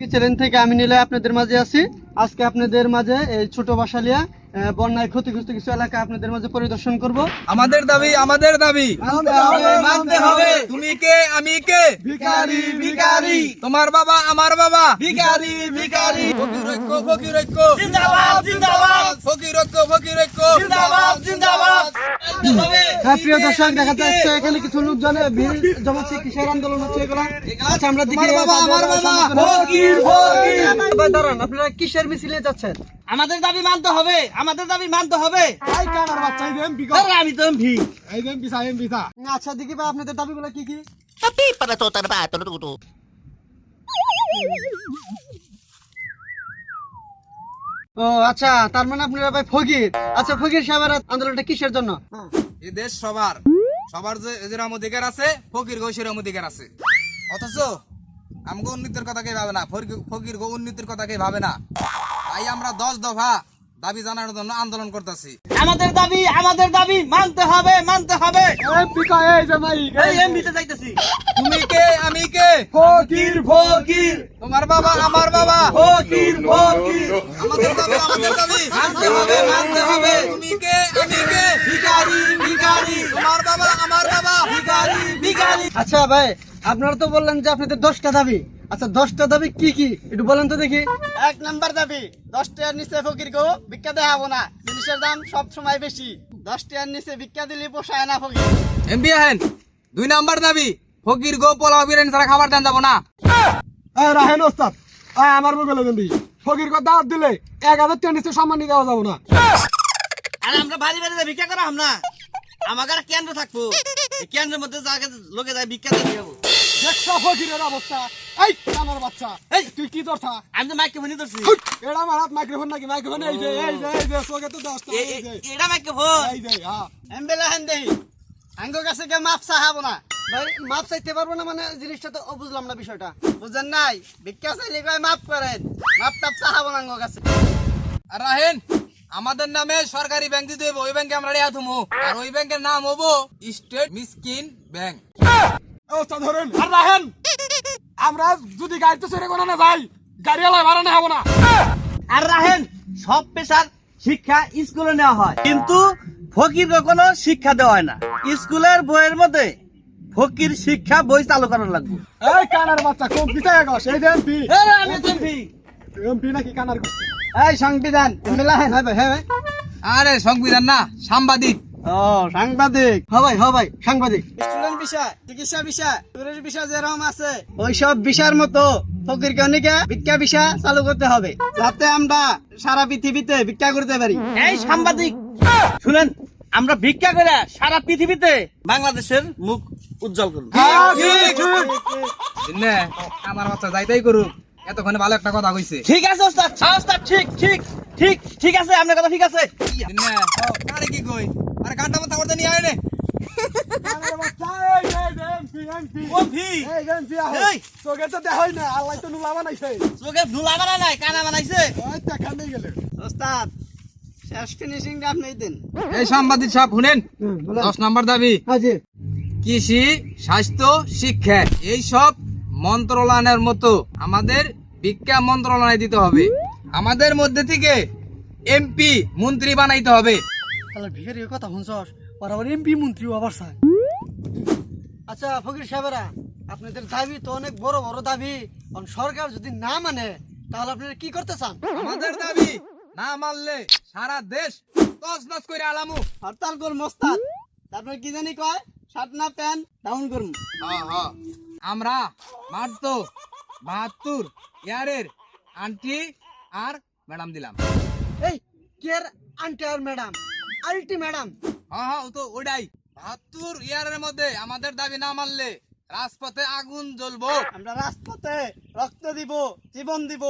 Channel থেকে আমি নিলে আপনাদের মাঝে আছি। আজকে আপনাদের মাঝে এই ছোট বাসালিয়া বন্যায় ক্ষতিগ্রস্ত কিছু এলাকা আপনাদের মাঝে পরিদর্শন করব। আমাদের দাবি আমাদের দাবি। মানতে হবে তুমি কে আমি কে? ভিখারি, ভিখারি। তোমার বাবা আমার বাবা। ভিখারি ভিখারি। ফকির ঐক্য ফকির ঐক্য। জিন্দাবাদ জিন্দাবাদ। ফকির ঐক্য ফকির ঐক্য। জিন্দাবাদ জিন্দাবাদ। হ্যাঁ প্রিয় দর্শক দেখা যাচ্ছে এখানে কিছু লোকজনে ভিড় জমাচ্ছে কিসের আন্দোলন হচ্ছে এগুলা। আচ্ছা আমরা দেখি বাবা, আমার বাবা। সমর্থনে- ফকির, ফকির। দাঁড়ান আপনারা কিসের মিছিলে যাচ্ছেন? আমাদের দাবি মানতে হবে। আমাদের দাবি মানতে হবে। আরে আমি তো এমপি। আচ্ছা দেখি ভাই আপনাদের দাবিগুলো কি কি? Tapi. ও আচ্ছা তার মানে আপনারা ভাই ফকির। আচ্ছা ফকির সাহেবের আন্দোলনটা কিসের জন্য? এই দেশ সবার। সবার যে অধিকার আছে ফকির গো অধিকার আছে। অথচ আমগো উন্নতির কথা কে ভাবে না। ফকির- ফকির গো উন্নতির কথা কে ভাবে না। তাই আমরা দশ দফা দাবি জানানোর জন্য আন্দোলন করতেছি। আমাদের দাবি আমাদের দাবি মানতে হবে মানতে হবে। যাইতেছি। তুমি কে? আমি কে? ফকির ফকির। তোমার বাবা আমার বাবা। ফকির ফকির। আমাদের দাবি আমাদের দাবি। মানতে হবে মানতে হবে। তুমি কে? আমি কে? ভিখারি ভিখারি। তোমার বাবা আমার বাবা। ভিখারি ভিখারি। আচ্ছা ভাই আপনারা তো বললেন যে আপনাদের দশটা দাবি। আচ্ছা দশটা দাবি কি কি? একটু বলেন তো দেখি। এক নাম্বার দাবি দশ টাকার নিচে ফকির গো ভিক্ষা দেখাবো না। জিনিসের দাম সব সময় বেশি। দশ টাকার নিচে ভিক্ষা দিলে পোষায় না ফকির। এমপি আহেন দুই নাম্বার দাবি ফকির গো পোলাও বিরিয়ানি ছাড়া খাবার দেন যাব না। রাহেন ওস্তাদ আয় আমার বগলে দেন দিই ফকির কথা দাওয়াত দিলে এক হাজার টাকা নিচে সম্মান দেওয়া যাব না। আরে আমরা বাড়ি বাড়ি ভিক্ষা করা হাম না। আমাকে কেন্দ্র থাকব। কেন্দ্রের মধ্যে লোকে যায় ভিক্ষা দিয়ে যাব দেখছ ফকিরের অবস্থা? এই কানার বাচ্চা। এই। তুই কি আমি তো ধরছি। এটা আমার হাত মাইক্রোফোন নাকি? মাইক্রোফোন এই যে এই যে এই যে চোখে তো দশটা এই যে। এটা মাইকে ফোন এই যে হ্যাঁ। এমবেলা হেন দেহি আঙ্গ কাছে কে মাপ চাহাবো না। ভাই মাপ চাইতে পারব না মানে জিনিসটা তো বুঝলাম না বিষয়টা। বুঝেন নাই? ভিক্ষা চাইলে কয় মাপ করেন? মাপ টাপ চাহাবো না আঙ্গ কাছে। আর রাহেন আমাদের নামে সরকারি ব্যাংক দিতে হইব ওই ব্যাংকে আমরা রেয়া থুমু। আর ওই ব্যাংকের নাম হব স্টেট মিসকিন ব্যাংক। ধরেন। আর রাহেন আমরা যদি গাড়িতে চড়ে কোনো না যাই গাড়ি আলাই ভাড়া না হব না। আর রাহেন সব পেশার শিক্ষা স্কুলে নেওয়া হয়। কিন্তু ফকির কোনো শিক্ষা দেওয়া হয় না। স্কুলের বইয়ের মধ্যে ফকির শিক্ষা বই চালু করার লাগবে। এই কানার বাচ্চা খুব পিছায় গস এই যে এমপি। আমি নাকি কানার এই সংবিধান এমবেলা হ্যাঁ হ্যাঁ। আরে সংবিধান না সাংবাদিক। ও সাংবাদিক। হ ভাই হ ভাই সাংবাদিক। স্টুডেন্ট বিষয় চিকিৎসা বিষয় টুরিস্ট বিষয় যেরকম আছে। ওইসব বিষয়ের মতো ফকির ভিক্ষা ভিসা চালু করতে হবে যাতে আমরা সারা পৃথিবীতে ভিক্ষা করতে পারি। এই সাংবাদিক! শুনেন আমরা ভিক্ষা করে সারা পৃথিবীতে বাংলাদেশের মুখ উজ্জ্বল করব নে আমার বাচ্চা যাইতেই করুক এতক্ষণে ভালো একটা কথা কইছে। ঠিক আছে ওস্তাদ ওস্তাদ ঠিক ঠিক ঠিক ঠিক আছে আপনার কথা ঠিক আছে। আরে কি কই? আরে গানটা মাথা করতে নিয়ে আয় নে কানার বাচ্চা এই। যে এই যে এমপি এমপি কফি এই যে এমপি আহ এই। চোখে তো দেখাই না আল্লাহ তো নুলা বানাইছে চোখে ধুলা বানায় নাই কানা বানাইছে। ওই টাকা নিয়ে গেলে ওস্তাদ শেষ ফিনিশিংটা আপনি দেন। এই সাংবাদিক সাহেব শুনেন? দশ নম্বর দাবি। কৃষি স্বাস্থ্য শিক্ষা এই সব মন্ত্রণালয়ের মতো আমাদের বিজ্ঞান মন্ত্রণালয় দিতে হবে। আমাদের মধ্যে থেকে এমপি মন্ত্রী বানাইতে হবে। তাহলে ভিখারি কথা শুনছস? ওরা আবার এমপি মন্ত্রী আবার চায়। আচ্ছা ফকির সাহেবেরা আপনাদের দাবি তো অনেক বড় বড় দাবি। কারণ সরকার যদি না মানে তাহলে আপনারা কি করতে চান? আমাদের দাবি না মানলে সারা দেশ তছনছ করে আলামু। হরতাল করুন মোস্তাদ তারপর কি জানি কয়? শার্ট না প্যান্ট ডাউন করুন হ্যাঁ। আমরা মারতো বাহাত্তর ইয়ারের আন্টি আর ম্যাডাম দিলাম। এই কেয়ার আন্টি আর ম্যাডাম? আলটি ম্যাডাম। হ্যাঁ হ্যাঁ তো ওটাই বাহাত্তর ইয়ারের মধ্যে আমাদের দাবি না মানলে রাজপথে আগুন জ্বলবো। আমরা রাজপথে রক্ত দিব জীবন দিব।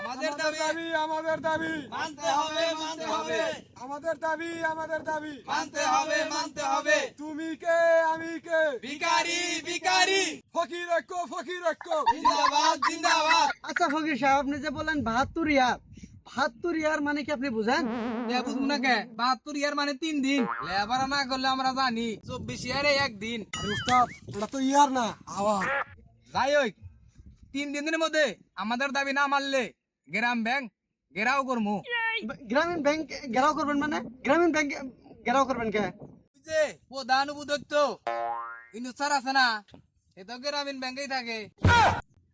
আমাদের দাবি আমাদের দাবি। মানতে হবে মানতে হবে। আমাদের দাবি আমাদের দাবি। মানতে হবে মানতে হবে। তুমি কে আমি কে? ভিখারি ভিখারি। ফকির ঐক্য ফকির ঐক্য। জিন্দাবাদ জিন্দাবাদ। আচ্ছা ফকির সাহেব আপনি যে বলেন বাহাত্তর ইয়ার বাহাত্তর ইয়ার মানে কি আপনি বুঝেন? বুঝব না কে? বাহাত্তর ইয়ার মানে তিন দিন। লেবার না করলে আমরা জানি চব্বিশ ইয়ারে একদিন। উস্তাদ এটা তো ইয়ার না আওয়াজ। যাই হোক তিন দিনের মধ্যে আমাদের দাবি না মানলে গ্রাম ব্যাংক গেরাও করমু। গ্রামীণ ব্যাংক ঘেরাও করবেন মানে? গ্রামীণ ব্যাংক ঘেরাও করবেন কে? ওই যে প্রধান উপদত্ত। ইনুসার আছে না এ তো গ্রামীণ ব্যাংকেই থাকে।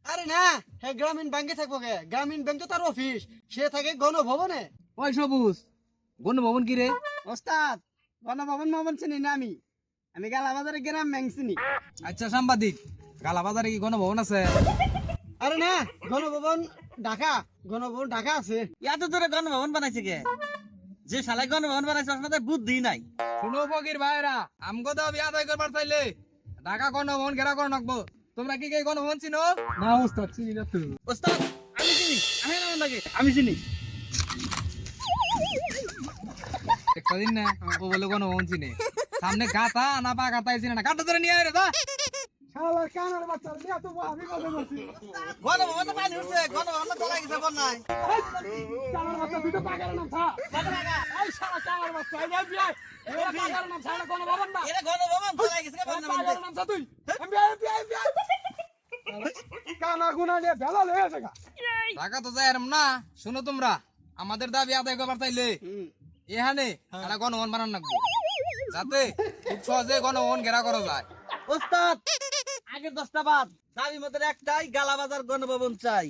আরে না হ্যাঁ গ্রামীণ ব্যাংকে থাকব কে গ্রামীণ ব্যাংক তো তার অফিস সে থাকে গণভবনে। ওই সবুজ গণভবন কি রে? ওস্তাদ গণভবন ভবন চিনি না আমি। আমি গালা বাজারে গ্রাম ব্যাংক চিনি। আচ্ছা সাংবাদিক গালাবাজারে কি গণভবন আছে? আরে না গণভবন ঢাকা গণভবন ঢাকা আছে। এত দূরে গণভবন বানাইছে কে? যে শালাই গণভবন বানাইছে আপনাদের বুদ্ধি নাই। শুনো ফকির ভাইরা আমগো দাবি আদায় করবার চাইলে ঢাকা গণভবন ঘেরা করে রাখব। তোমরা কি কে গণভবন চিনো? না ওস্তাদ চিনি না তো। ওস্তাদ আমি চিনি। আমি নাম লাগে আমি চিনি। একদিন না ও বলে গণভবন চিনে। সামনে গাতা না পা গাতা চিনে না। গাতা ধরে নিয়ে আয় রে কানার বাচ্চা নিয়ে তো আমি কথা বলছি? গণভবন পানি উঠছে গণভবন চলে গেছে বন্যায়। কানার বাচ্চা তুই তো পাগার নাম থা এই শালা কানার বাচ্চা এই এফবিআই এই পাগার নাম শালা কোন বাবার না। এটা গণভবন চলে গেছে বন্যা নাম থা তুই। এফবিআই এফবিআই এফবিআই কানা গুনা নিয়ে বেলা লয়ে আছে গা। তো যাই না শুনো তোমরা আমাদের দাবি আদায় করবার চাইলে এখানে একটা গণভবন বানান রাখব যাতে খুব সহজে ঘেরা করা যায়। ওস্তাদ! আগের দশটা বাদ। দাবি মতো একটাই গালাবাজার গণভবন চাই।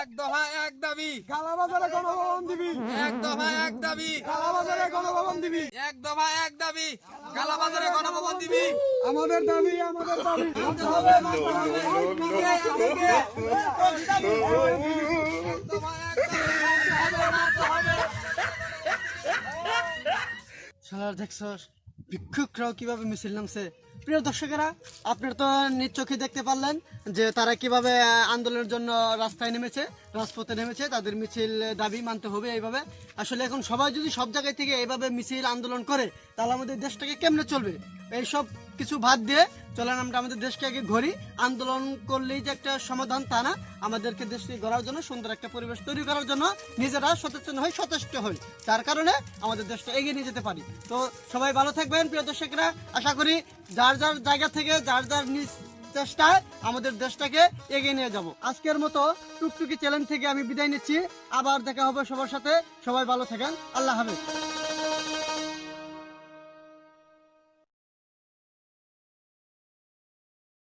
এক দফা এক দাবি। গালাবাজারে গণভবন দিবি। এক দফা এক দাবি। গালাবাজারে গণভবন দিবি। এক দফা এক দাবি। কালাবাজারে গণভবন দিবি। আমাদের দাবি আমাদের দাবি। মানতে হবে মানতে হবে শালার দেখছস ভিক্ষুকরাও কীভাবে মিছিল নামছে? প্রিয় দর্শকেরা, আপনারা তো নিজ চোখে দেখতে পারলেন যে তারা কীভাবে আন্দোলনের জন্য রাস্তায় নেমেছে, রাজপথে নেমেছে, তাদের মিছিল দাবি মানতে হবে এইভাবে। আসলে এখন সবাই যদি সব জায়গায় থেকে এইভাবে মিছিল আন্দোলন করে তাহলে আমাদের দেশটাকে কেমনে চলবে? এইসব কিছু বাদ দিয়ে চলেন আমরা আমাদের দেশকে আগে ঘড়ি আন্দোলন করলেই যে একটা সমাধান তা না। আমাদেরকে দেশকে গড়ার জন্য, সুন্দর একটা পরিবেশ তৈরি করার জন্য নিজেরা সচেতন হই, সচেষ্ট হই। যার কারণে আমাদের দেশটা এগিয়ে নিয়ে যেতে পারি। তো সবাই ভালো থাকবেন, প্রিয় দর্শকরা। আশা করি যার যার জায়গা থেকে, যার যার নিজ চেষ্টায় আমাদের দেশটাকে এগিয়ে নিয়ে যাব। আজকের মতো টুকটুকি চ্যালেঞ্জ থেকে আমি বিদায় নিচ্ছি। আবার দেখা হবে সবার সাথে। সবাই ভালো থাকেন। আল্লাহ হাফেজ।